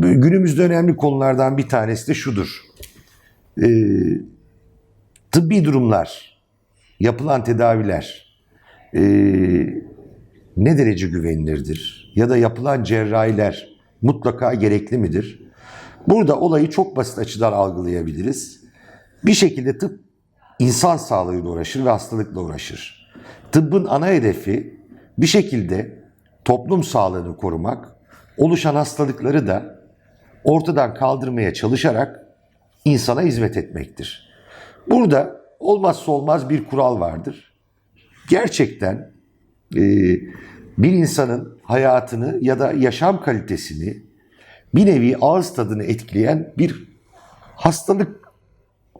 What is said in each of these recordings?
Günümüzde önemli konulardan bir tanesi de şudur. Ee, tıbbi durumlar, yapılan tedaviler ee, ne derece güvenilirdir? Ya da yapılan cerrahiler mutlaka gerekli midir? Burada olayı çok basit açıdan algılayabiliriz. Bir şekilde tıp insan sağlığıyla uğraşır ve hastalıkla uğraşır. Tıbbın ana hedefi bir şekilde toplum sağlığını korumak, oluşan hastalıkları da ortadan kaldırmaya çalışarak insana hizmet etmektir. Burada olmazsa olmaz bir kural vardır. Gerçekten e, bir insanın hayatını ya da yaşam kalitesini bir nevi ağız tadını etkileyen bir hastalık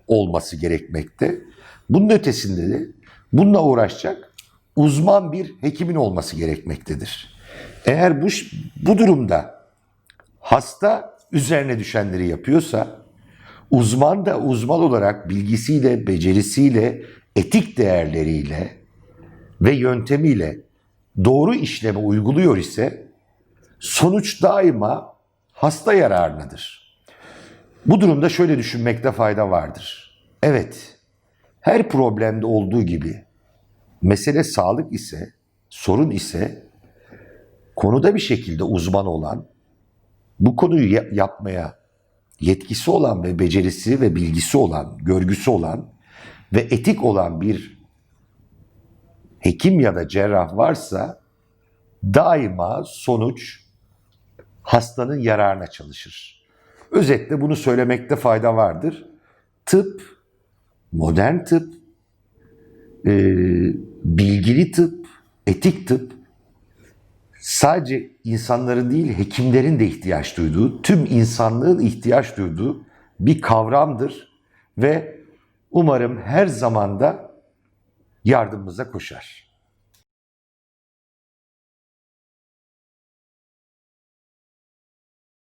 olması gerekmekte. Bunun ötesinde de bununla uğraşacak uzman bir hekimin olması gerekmektedir. Eğer bu bu durumda hasta üzerine düşenleri yapıyorsa uzman da uzman olarak bilgisiyle, becerisiyle, etik değerleriyle ve yöntemiyle doğru işlemi uyguluyor ise sonuç daima hasta yararınadır. Bu durumda şöyle düşünmekte fayda vardır. Evet, her problemde olduğu gibi mesele sağlık ise, sorun ise konuda bir şekilde uzman olan, bu konuyu ya- yapmaya yetkisi olan ve becerisi ve bilgisi olan, görgüsü olan ve etik olan bir hekim ya da cerrah varsa daima sonuç hastanın yararına çalışır. Özetle bunu söylemekte fayda vardır. Tıp, modern tıp, e, bilgili tıp, etik tıp sadece insanların değil hekimlerin de ihtiyaç duyduğu, tüm insanlığın ihtiyaç duyduğu bir kavramdır ve umarım her zamanda yardımımıza koşar.